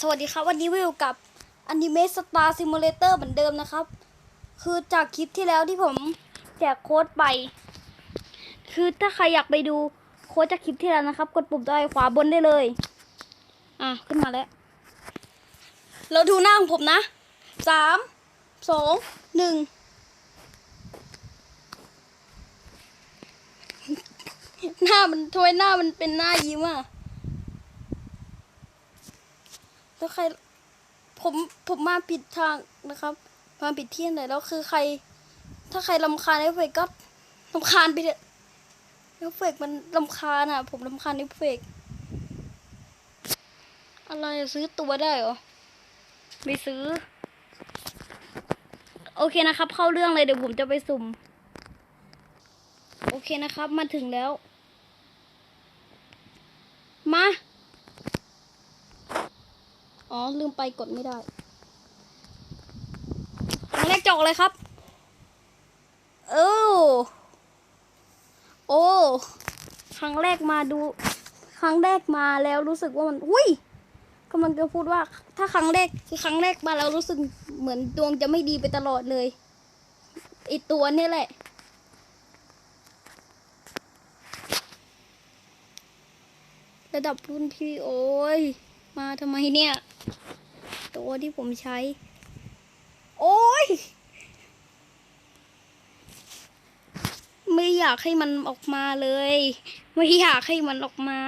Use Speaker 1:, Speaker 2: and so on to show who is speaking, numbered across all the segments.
Speaker 1: สวัสดีครับ วันนี้วิวกับอนิเมะสตาร์ซิมูเลเตอร์เหมือนเดิมนะครับ คือจากคลิปที่แล้วที่ผมแจกโค้ดไป คือถ้าใครอยากไปดูโค้ดจากคลิปที่แล้วนะครับ กดปุ่มด้านขวาบนได้เลย อะ ขึ้นมาแล้ว เราดูหน้าของผมนะสามสองหนึ่งหน้ามันทำไมหน้ามันเป็นหน้ายิ้มอะ ถ้าใคร ผมผมมาผิดทางนะครับมาผิดที่ไหนแล้วคือใคร ถ้าใครลำคาญเอฟเฟกต์ก็ลำคาญไปเถอะเอฟเฟกต์มันลำคาญอะ ผมลำคาญเอฟเฟกต์อะไรซื้อตัวได้เหรอไม่ซื้อ โอเคนะครับ เข้าเรื่องเลยเดี๋ยวผมจะไปสุ่ม โอเคนะครับ มาถึงแล้ว มา อ๋อ ลืมไปกดไม่ได้ครั้งแรกจอกเลยครับเออโอ้ครั้งแรกมาดู ครั้งแรกมาแล้วรู้สึกว่ามัน อุ้ยกำลังจะพูดว่า ถ้าครั้งแรกคือครั้งแรกมาแล้วรู้สึกเหมือนดวงจะไม่ดีไปตลอดเลยไอตัวนี่แหละระดับรุ่นพี่โอ้ย มาทำไมเนี่ย ตัวที่ผมใช้ โอ้ย ไม่อยากให้มันออกมาเลย ไม่อยากให้มันออกมา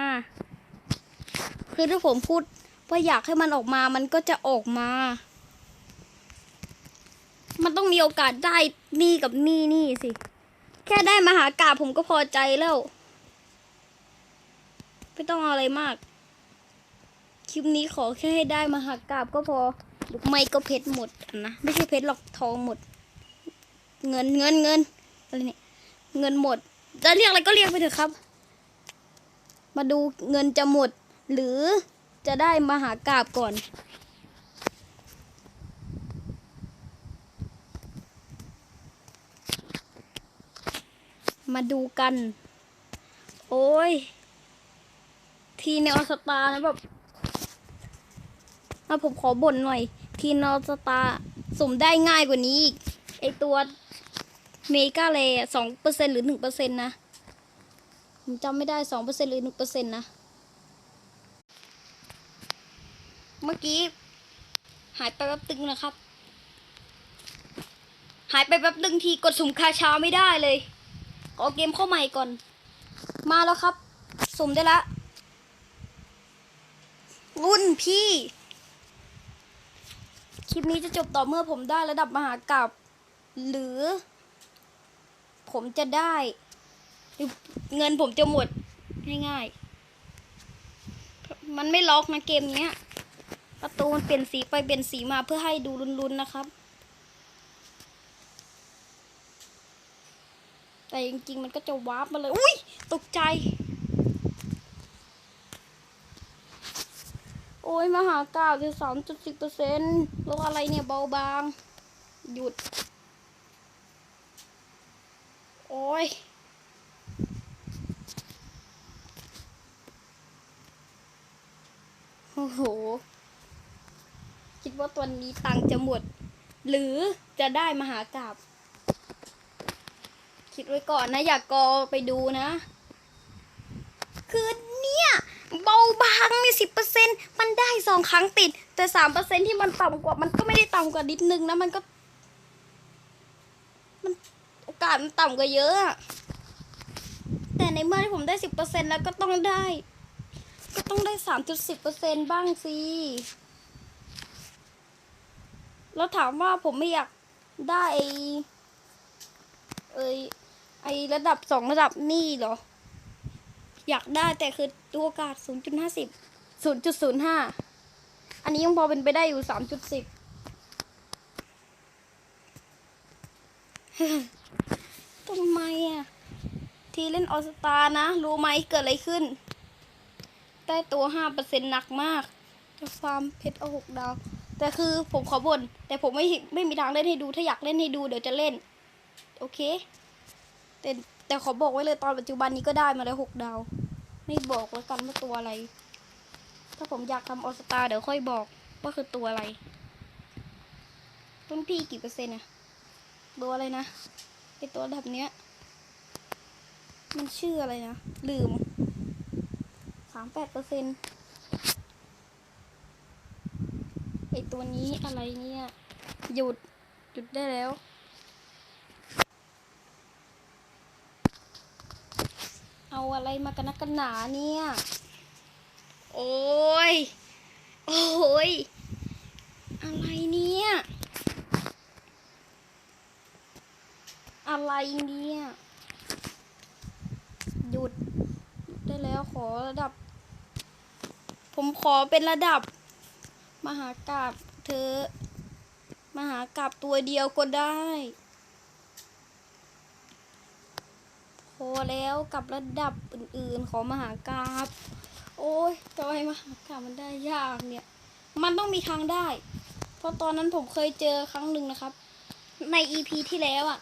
Speaker 1: คือถ้าผมพูดว่าอยากให้มันออกมามันก็จะออกมา มันต้องมีโอกาสได้นี่กับนี่นี่สิ แค่ได้มาหากาผมก็พอใจแล้ว ไม่ต้องเอาอะไรมาก ลิปนี้ขอแค่ให้ได้มาหักกราบก็พอไม่ก็เพชรหมดนะไม่ใช่เพชรหรอกทองหมด เงินเงินเงินอะไรเนี่ยเงินหมด จะเรียกอะไรก็เรียกไปเถอะครับ มาดูเงินจะหมด หรือจะได้มาหากราบก่อน มาดูกัน โอ้ย ทีในออสตานะแบบ มาผมขอบ่นหน่อย ทีนอสตาสุ่มได้ง่ายกว่านี้อีก ไอตัวเมกาเลสองเปอร์เซ็นหรือหนึ่งเปอร์เซ็นนะผมจำไม่ได้สองเปอร์เซ็นหรือหนึ่งเปอร์เซ็นนะ เมื่อกี้ หายไปแป๊บตึงนะครับ หายไปแป๊บตึงทีกดสุ่มคาชาไม่ได้เลยขอเกมเข้าใหม่ก่อน มาแล้วครับ สุ่มได้ละรุ่นพี่ ลิปนี้จะจบต่อเมื่อผมได้ระดับมหากราบหรือ ผมจะได้หรือเงินผมจะหมดง่ายๆ มันไม่ล็อกนะเกมเนี้ย ประตูมันเปลี่ยนสีไปเปลี่ยนสีมาเพื่อให้ดูรุนๆนะครับ แต่จริงๆมันก็จะวาร์ปมาเลย อุ้ยตกใจ โอ้ยมหากราบจะสามจุดสิบเปอร์เซ็นต์โลกอะไรเนี่ยเบาบาง หยุด โอ้ยโอ้โห คิดว่าตัวนี้ตังค์จะหมด หรือจะได้มหากราบคิดไว้ก่อนนะ อย่ากกอไปดูนะ คือเนี่ย เบาบางนี่สิบเปอร์เซ็นมันได้สองครั้งติด แต่สามเปอร์เซ็นที่มันต่ำกว่ามันก็ไม่ได้ต่ำกว่านิดนึงนะมันก็ มันโอกาสมันต่ำกว่าเยอะอะแต่ในเมื่อที่ผมได้สิบเปอร์เซ็นแล้วก็ต้องได้ ก็ต้องได้สามจุดสิบเปอร์เซ็นบ้างสิแล้วถามว่าผมไม่อยากได้ไอ้เอยไอระดับสองระดับนี่เหรอ อยากได้แต่คือตัวโอกาส 0.50 0.05 อันนี้ยังพอเป็นไปได้อยู่ 3.10ทำไมอะ ทีเล่นออสตานะ รู้ไหมเกิดอะไรขึ้น ได้ตัว 5%หนักมากจะฟาร์มเพชรเอาหกดาว แต่คือผมขอบ่นแต่ผมไม่ไม่มีทางเล่นให้ดูถ้าอยากเล่นให้ดูเดี๋ยวจะเล่น โอเค แต่ แต่ขอบอกไว้เลยตอนปัจจุบันนี้ก็ได้มาแล้วหกดาว ไม่บอกแล้วกันว่าตัวอะไร ถ้าผมอยากทำออสตาเดี๋ยวค่อยบอกว่าคือตัวอะไรต้นพี่กี่เปอร์เซ็นต์อะตัวอะไรนะไอตัวระดับเนี้ย มันชื่ออะไรนะ ลืมสามแปดเปอร์เซ็นต์ไอตัวนี้อะไรเนี่ย หยุด หยุดได้แล้ว อาอะไรมากันนักกันหนาเนี่ย โอ้ย โอ้ย อะไรเนี่ย อะไรเนี่ยหยุดหยุด ได้แล้วขอระดับ ผมขอเป็นระดับ มหากราบเธอ มหากราบตัวเดียวก็ได้ พ อแล้วกับระดับอื่นๆของมหากราบโอ้ยทำไมมหากราบมันได้ยากเนี่ย มันต้องมีทางได้ เพราะตอนนั้นผมเคยเจอครั้งหนึ่งนะครับ ในอีพีที่แล้วอะ่ะ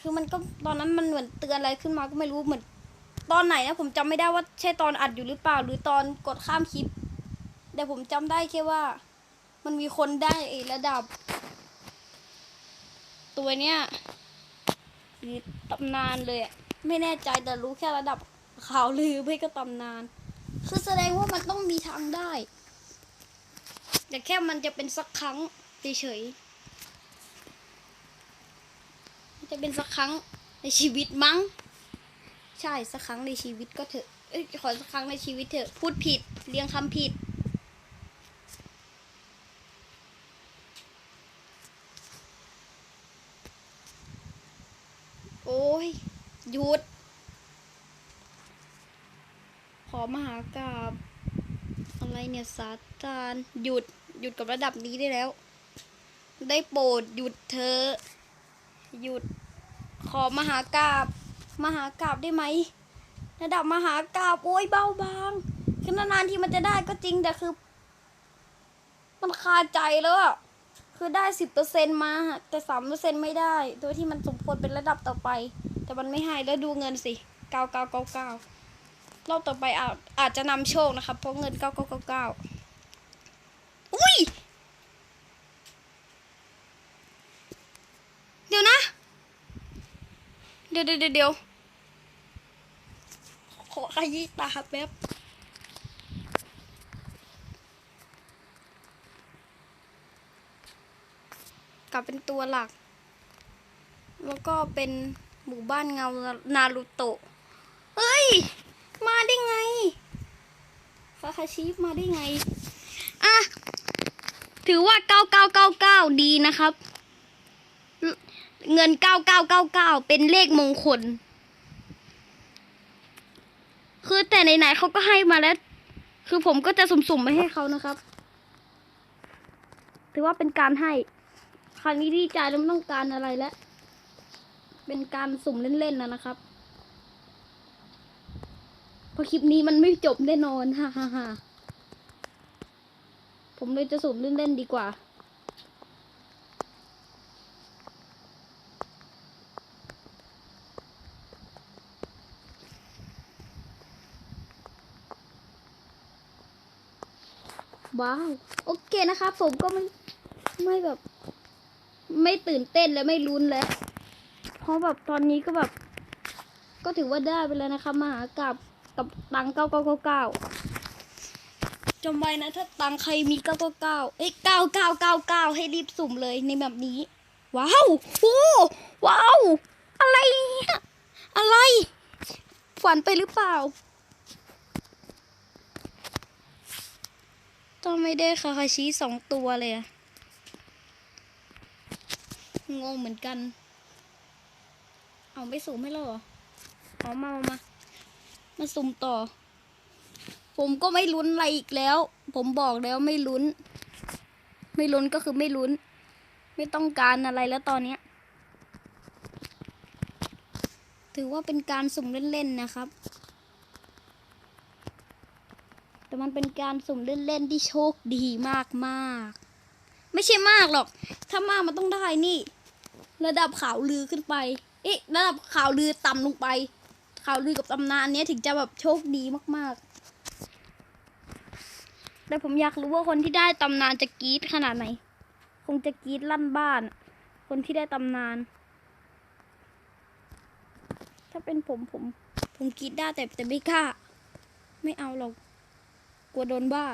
Speaker 1: คือมันก็ตอนนั้นมันเหมือนเตือนอะไรขึ้นมาก็ไม่รู้เหมือน ตอนไหนนะผมจำไม่ได้ว่าใช่ตอนอัดอยู่หรือเปล่า หรือตอนกดข้ามคลิป แต่ผมจำได้แค่ว่า มันมีคนได้ระดับ ตัวเนี้ยตำนานเลยอะ ไม่แน่ใจแต่รู้แค่ระดับข่าวลือไม่ก็ตำนาน คือแสดงว่ามันต้องมีทางได้ แต่แค่มันจะเป็นสักครั้งเฉยๆจะเป็นสักครั้งในชีวิตมั้ง ใช่สักครั้งในชีวิตก็เถอะเอ้ยขอสักครั้งในชีวิตเถอะ พูดผิดเรียงคำผิด โอ้ย หยุด ขอมหากราบอะไรเนี่ยสาตานหยุดหยุดกับระดับนี้ได้แล้ว ได้โปรดหยุดเธอ หยุด ขอมหากราบมหากราบได้ไหมระดับมหากราบโอ้ยเบาบางคือนานๆที่มันจะได้ก็จริงแต่คือ มันคาใจแล้วอะคือได้สิบเปอร์เซ็นมา แต่สามเปอร์เซ็นไม่ได้ โดยที่มันสมควรเป็นระดับต่อไป แต่มันไม่ให้แล้วดูเงินสิเก้าเก้าเก้าเก้ารอบต่อไปอาจอาจจะนำโชคนะครับ เพราะเงินเก้าเก้าเก้าเก้าอุ้ย เดี๋ยวนะ เดี๋ยวเดี๋ยวเดี๋ยวเดี๋ยวขอขยี้ตาแป๊บกลับเป็นตัวหลัก แล้วก็เป็น หมู่บ้านเงานารูโตะเฮ้ย มาได้ไงคาคาชิมาได้ไง อะ ถือว่า 9999 ดีนะครับ เงิน 9999 เป็นเลขมงคล คือแต่ไหนๆเขาก็ให้มาแล้ว คือผมก็จะสุ่มๆไปให้เขานะครับ ถือว่าเป็นการให้ ครั้งนี้ดีใจแล้วไม่ต้องการอะไรแล้ว เป็นการสุ่มเล่นๆนะนะครับเพราะคลิปนี้มันไม่จบแน่นอนฮ่าฮ่าฮ่าผมเลยจะสุ่มเล่นๆดีกว่า ว้าว โอเคนะครับ ผมก็ไม่ ไม่แบบ ไม่ตื่นเต้นและไม่ลุ้นแล้ว เพราะแบบตอนนี้ก็แบบ ก็ถือว่าได้ไปแล้วนะคะมหากับกับตังเก้าเก้าเก้าเก้าจำไว้นะ ถ้าตังใครมีเก้าเก้าเก้าเอ้ยเก้าเก้าเก้าเก้าให้รีบสุ่มเลยในแบบนี้ ว้าวโอ้ว้าว อะไร อะไร ฝันไปหรือเปล่าต้องไม่ได้คาคาชิสองตัวเลยอะงงเหมือนกัน เอาไม่สุ่มให้เราเหรอเอามามามามาสุ่มต่อ ผมก็ไม่ลุ้นอะไรอีกแล้ว ผมบอกแล้วไม่ลุ้น ไม่ลุ้นก็คือไม่ลุ้น ไม่ต้องการอะไรแล้วตอนเนี้ย ถือว่าเป็นการสุ่มเล่นๆนะครับ แต่มันเป็นการสุ่มเล่นๆที่โชคดีมากๆ ไม่ใช่มากหรอก ถ้ามากมันต้องได้นี่ ระดับขาวลือขึ้นไป เอ๊ะระดับข่าวลือต่ำลงไป ข่าวลือกับตำนานเนี้ยถึงจะแบบโชคดีมากแต่ผมอยากรู้ว่าคนที่ได้ตำนานจะกรี๊ดขนาดไหน คงจะกรี๊ดลั่นบ้าน คนที่ได้ตำนาน ถ้าเป็นผมผม ผมกรี๊ดได้แต่แต่ไม่กล้า ไม่เอาหรอก กลัวโดนบ้า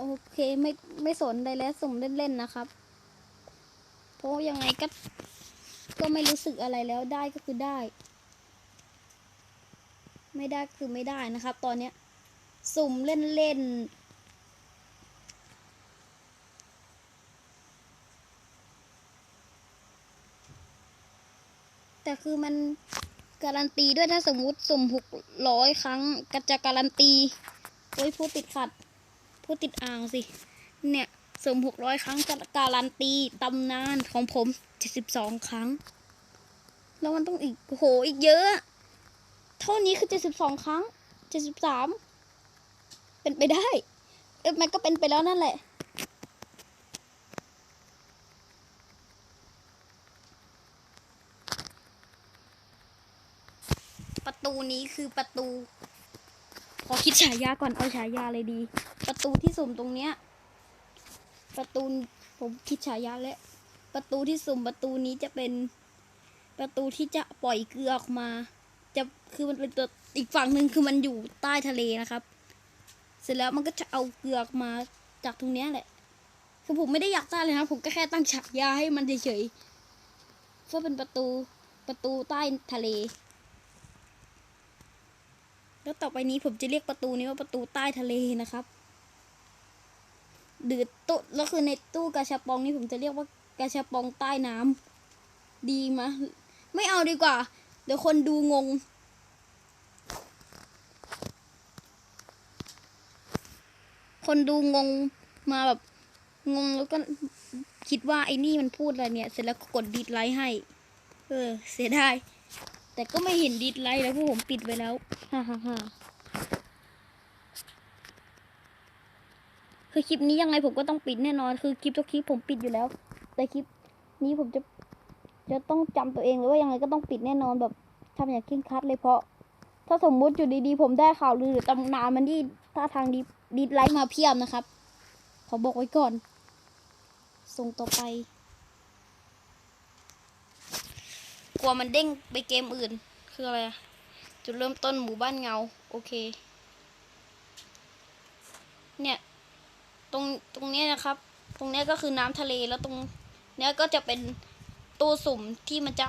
Speaker 1: โอเคไม่ไม่สนใดแล้วสุ่มเล่นๆนะครับ เพราะยังไงก็ก็ไม่รู้สึกอะไรแล้วได้ก็คือได้ ไม่ได้คือไม่ได้นะครับ ตอนเนี้ยสุ่มเล่นๆแต่คือมันการันตีด้วยถ้าสมมุติสุ่มหกร้อยครั้งก็จะการันตีโอ้ยผู้ติดขัด ผู้ติดอ่างสิ เนี่ยเสุ่มหกร้อยครั้งจะการันตีตำนานของผมเจ็ดสิบสองครั้ง แล้วมันต้องอีกโหอีกเยอะ เท่านี้คือเจ็ดสิบสองครั้งเจ็ดสิบสามเป็นไปได้ เอ้ยมันก็เป็นไปแล้วนั่นแหละประตูนี้คือประตู ขอคิดฉายาก่อนเอาฉายาเลยดี ประตูที่สุ่มตรงเนี้ย ประตูผมคิดฉายาแล้ว ประตูที่สุ่มประตูนี้จะเป็นประตูที่จะปล่อยเกลือออกมา จะคือมันเป็นตัวอีกฝั่งหนึ่งคือมันอยู่ใต้ทะเลนะครับ เสร็จแล้วมันก็จะเอาเกลือออกมาจากตรงเนี้ยแหละคือผมไม่ได้อยากได้งเลยนะผมก็แค่ตั้งฉายาให้มันเฉยๆเพื่อเป็นประตูประตูใต้ทะเล แล้วต่อไปนี้ผมจะเรียกประตูนี้ว่าประตูใต้ทะเลนะครับดืดตุแล้วคือในตู้กาชาปองนี่ผมจะเรียกว่ากาชาปองใต้น้ำดีมะไม่เอาดีกว่า เดี๋ยวคนดูงง คนดูงงมาแบบงงแล้วก็คิดว่าไอ้นี่มันพูดอะไรเนี่ย เสร็จแล้วก็กดดีดไลค์ให้ เออ เสียดาย แต่ก็ไม่เห็นดีดไลค์แล้วเพราะผมปิดไว้แล้วฮ่าฮ่าฮ่าคือคลิปนี้ยังไงผมก็ต้องปิดแน่นอน คือคลิปทุกคลิปผมปิดอยู่แล้ว แต่คลิปนี้ผมจะจะต้องจำตัวเองเลยว่ายังไงก็ต้องปิดแน่นอนแบบทำอย่างเคร่งครัดเลยเพราะ ถ้าสมมุติอยู่ดีๆ ผมได้ข่าวลือหรือตำนานมันที่ท่าทางดีดีดไลค์มาเพียบนะครับ ขอบอกไว้ก่อน ส่งต่อไป ก ลัวมันเด้งไปเกมอื่น คืออะไรจุดเริ่มต้นหมู่บ้านเงา โอเค เนี่ย ตรงตรงนี้นะครับ ตรงนี้ก็คือน้ำทะเลแล้วตรงเนี้ยก็จะเป็นตู้สุ่มที่มันจะ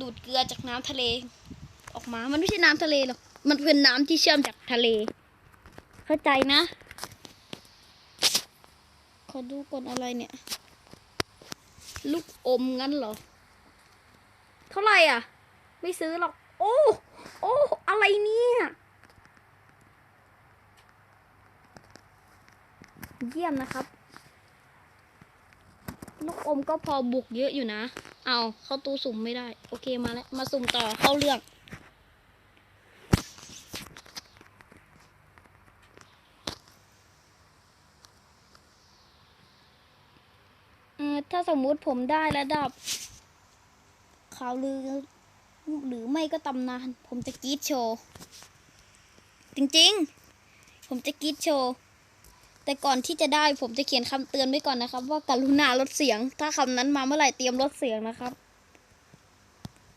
Speaker 1: ดูดเกลือจากน้ำทะเล ออกมา มันไม่ใช่น้ำทะเลหรอก มันเป็นน้ำที่เชื่อมจากทะเล เข้าใจนะ ขอดูก่อนอะไรเนี่ย ลูกอมงั้นเหรอ เท่าไหร่อะ ไม่ซื้อหรอก โอ้ โอ้ อะไรเนี่ย เยี่ยมนะครับลูกอมก็พอบุกเยอะอยู่นะ เอาเข้าตู้สุ่มไม่ได้ โอเคมาแล้ว มาสุ่มต่อเข้าเรื่อง เออถ้าสมมุติผมได้ระดับ ข่าวลือ หรือไม่ก็ตำนาน ผมจะกรีดโชว์ จริงๆ ผมจะกรีดโชว์ แต่ก่อนที่จะได้ผมจะเขียนคำเตือนไว้ก่อนนะครับ ว่ากรุณาลดเสียง ถ้าคำนั้นมาเมื่อไหร่เตรียมลดเสียงนะครับ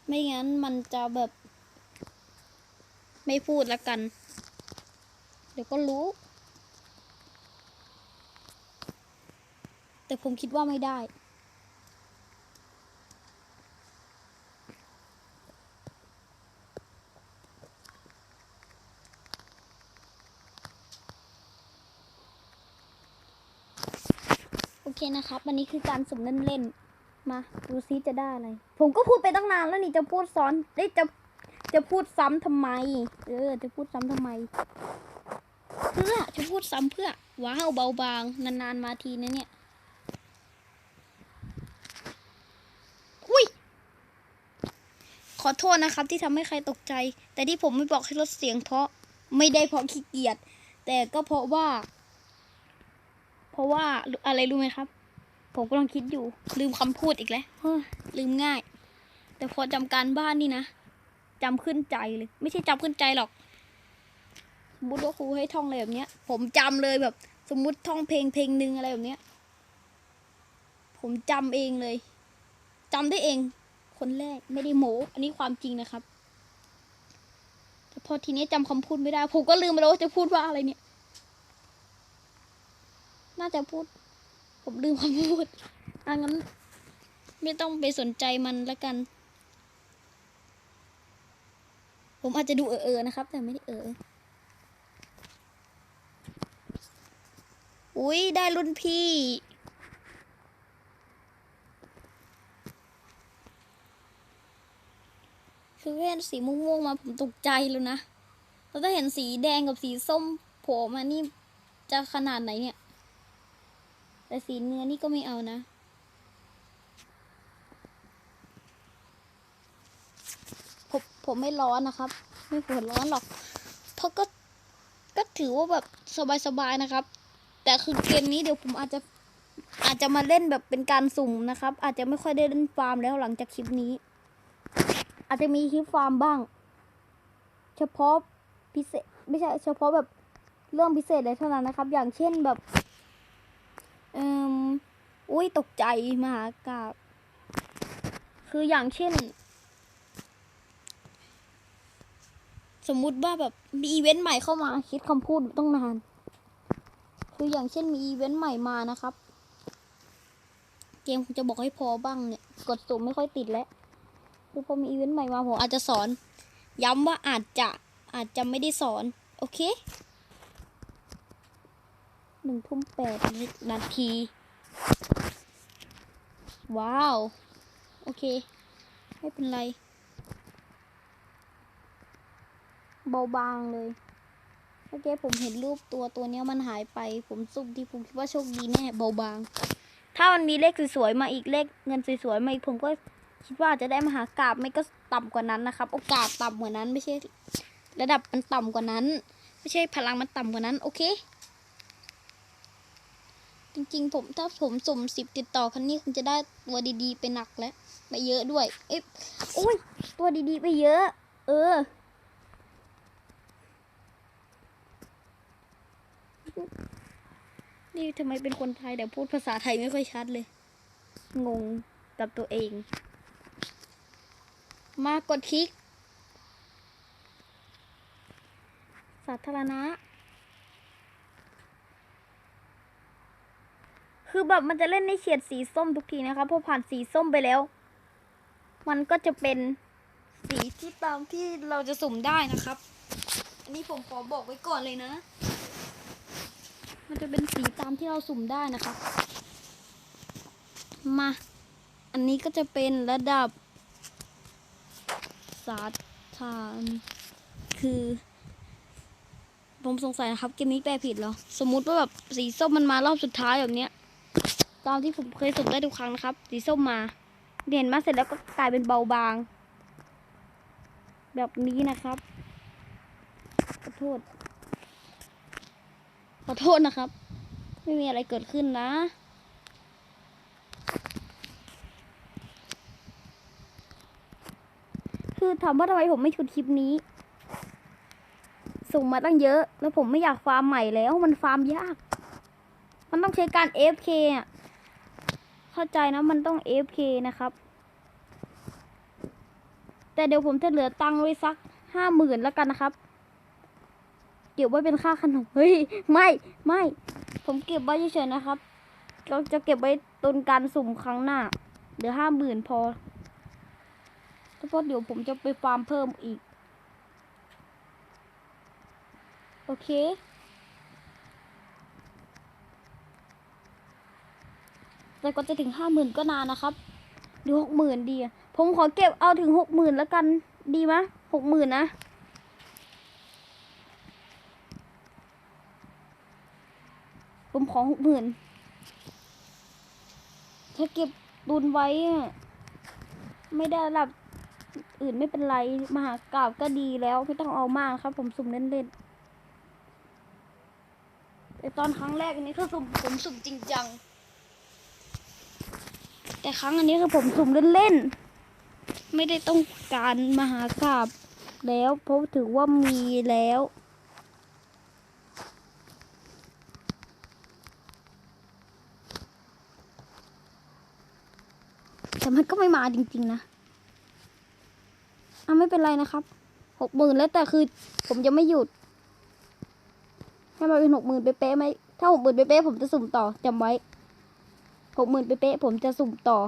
Speaker 1: ไม่งั้นมันจะแบบ ไม่พูดละกัน เดี๋ยวก็รู้แต่ผมคิดว่าไม่ได้ เคนะครับวันนี้คือการสุ่มเล่นๆมาดูซิจะได้อะไร ผมก็พูดไปตั้งนานแล้วนี่จะพูดซ้อนได้จะจะพูดซ้ำทำไม เออ จะพูดซ้ำทำไม เพื่อจะพูดซ้ำเพื่อ ว้าวเบาบางนานๆมาทีนะเนี่ยอุ้ยขอโทษนะครับ ที่ทำให้ใครตกใจ แต่ที่ผมไม่บอกให้ลดเสียงเพราะไม่ได้เพราะขี้เกียจแต่ก็เพราะว่า เพราะว่าอะไรรู้ไหมครับ ผมกำลังคิดอยู่ ลืมคำพูดอีกแล้วลืมง่าย แต่พอจำการบ้านนี่นะจำขึ้นใจเลย ไม่ใช่จำขึ้นใจหรอกสมมติว่าครูให้ท่องอะไรแบบเนี้ย ผมจำเลยแบบ สมมุติท่องเพลงเพลงหนึ่งอะไรแบบเนี้ย ผมจำเองเลยจำได้เอง คนแรกไม่ได้โม้อันนี้ความจริงนะครับแต่พอทีนี้จำคำพูดไม่ได้ ผมก็ลืมไปแล้วว่าจะพูดว่าอะไรเนี่ย น่าจะพูด ผมลืมคำพูดอังั้น ไม่ต้องไปสนใจมันละกัน ผมอาจจะดูเออๆนะครับ แต่ไม่ได้เอออุ้ยได้รุ่นพี่ คือเห็นสีม่วงๆมาผมตกใจแล้วนะแล้วถ้าเห็นสีแดงกับสีส้มโผล่มานี่จะขนาดไหนเนี่ย แต่สีเนื้อนี่ก็ไม่เอานะ ผมผมไม่ร้อนนะครับ ไม่ปวดร้อนหรอก เพราะก็ก็ถือว่าแบบสบายๆนะครับ แต่คือเกมนี้เดี๋ยวผมอาจจะอาจจะมาเล่นแบบเป็นการสุ่มนะครับ อาจจะไม่ค่อยได้เล่นฟาร์มแล้วหลังจากคลิปนี้ อาจจะมีคลิปฟาร์มบ้าง เฉพาะพิเศษไม่ใช่เฉพาะแบบเรื่องพิเศษเลยเท่านั้นนะครับ อย่างเช่นแบบ อ่มอุ้ยตกใจมหากาบคืออย่างเช่น สมมุติว่าแบบมีอีเวนต์ใหม่เข้ามาคิดคำพูดต้องนาน คืออย่างเช่นมีอีเวนต์ใหม่มานะครับ เกมคงจะบอกให้พอบ้างเนี่ย กดสุ่มไม่ค่อยติดแล้วคือพอมีอีเวนต์ใหม่มาผมอาจจะสอน ย้ำว่าอาจจะอาจจะไม่ได้สอน โอเค หนึ่งทุ่มแปดนาที ว้าว โอเค ไม่เป็นไร เบาบางเลยโอเคผมเห็นรูปตัวตัวเนี้ยมันหายไป ผมสุ่มที่ผมคิดว่าโชคดีแน่เบาบาง ถ้ามันมีเลขสวยๆมาอีกเลขเงินสวยๆมาอีกผมก็คิดว่าจจะได้มหากราบไม่ก็ต่ำกว่านั้นนะครับ โอกาสต่ำกว่านั้นไม่ใช่ ระดับมันต่ำกว่านั้น ไม่ใช่พลังมันต่ำกว่านั้น โอเค จริงๆ ผมถ้าผมสุ่มสิบติดต่อคันนี้คงจะได้ตัวดีๆ ไปหนักแล้วไปเยอะด้วย เอ๊ะอุ้ย ตัวดีๆ ไปเยอะ เออ นี่ทำไมเป็นคนไทยแต่พูดภาษาไทยไม่ค่อยชัดเลย งงกับตัวเอง มากดคลิก สาธารณะ คือแบบมันจะเล่นในเฉดสีส้มทุกทีนะคะพอผ่านสีส้มไปแล้ว มันก็จะเป็นสีที่ตามที่เราจะสุ่มได้นะครับ อันนี้ผมขอบอกไว้ก่อนเลยนะ มันจะเป็นสีตามที่เราสุ่มได้นะครับ มา อันนี้ก็จะเป็นระดับสาธารคือผมสงสัยนะครับเกมนี้แปลผิดเหรอ สมมุติว่าแบบสีส้มมันมารอบสุดท้ายแบบเนี้ย ตามที่ผมเคยสุ่มได้ทุกครั้งนะครับ สีส้มมาเห็นมาเสร็จแล้วก็กลายเป็นเบาบาง แบบนี้นะครับขอโทษขอโทษนะครับ ไม่มีอะไรเกิดขึ้นนะคือถามว่าทำไมผมไม่ชุดคลิปนี้ ส่งมาตั้งเยอะ แล้วผมไม่อยากฟาร์มใหม่แล้วมันฟาร์มยาก มันต้องใช้การ AFK อะ เข้าใจนะมันต้อง AFK นะครับ แต่เดี๋ยวผมจะเหลือตังค์ไว้สักห้าหมื่นแล้วกันนะครับ เก็บไว้เป็นค่าขนมเฮ้ยไม่ไม่ผมเก็บไว้เฉยๆนะครับเราจะเก็บไว้ตุนการสุ่มครั้งหน้าเดี๋ยวห้าหมื่นพอเพราะเดี๋ยวผมจะไปฟาร์มเพิ่มอีก โอเค แต่ก็จะถึงห้าหมื่นก็นานนะครับหรือหกหมื่นดี ผมขอเก็บเอาถึงหกหมื่นแล้วกันดีไหมหกหมื่นนะผมขอหกหมื่นถ้าเก็บตุนไว้ ไม่ได้ระดับอื่นไม่เป็นไรมหากราบก็ดีแล้วไม่ต้องเอามากครับ ผมสุ่มเล่นๆแต่ตอนครั้งแรกนนี้คือสุ่มผมสุ่มจริงจัง แต่ครั้งอันนี้คือผมสุ่มเล่นๆ ไม่ได้ต้องการมหากราบแล้วเพราะถือว่ามีแล้ว แต่มันก็ไม่มาจริง ๆ นะอะไม่เป็นไรนะครับหกหมื่นแล้วแต่คือผมจะไม่หยุด ให้มันเป็นหกหมื่นเป๊ะๆไหมถ้าหกหมื่นเป๊ะๆผมจะสุ่มต่อจำไว้ หกหมื่นเป๊ะผมจะสุ่มต่อ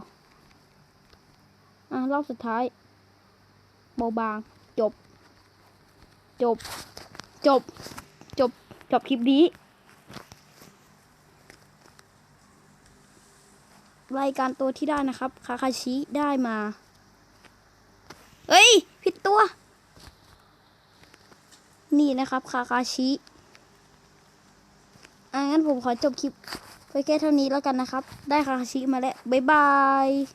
Speaker 1: อะรอบสุดท้ายเบาบาง จบ จบ จบ จบ จบคลิปนี้ รายการตัวที่ได้นะครับ คาคาชิได้มา เฮ้ย ผิดตัว นี่นะครับ คาคาชิ อะงั้นผมขอจบคลิป ไว้แค่เท่านี้แล้วกันนะครับ ได้คาคาชิมาแล้ว บ๊ายบาย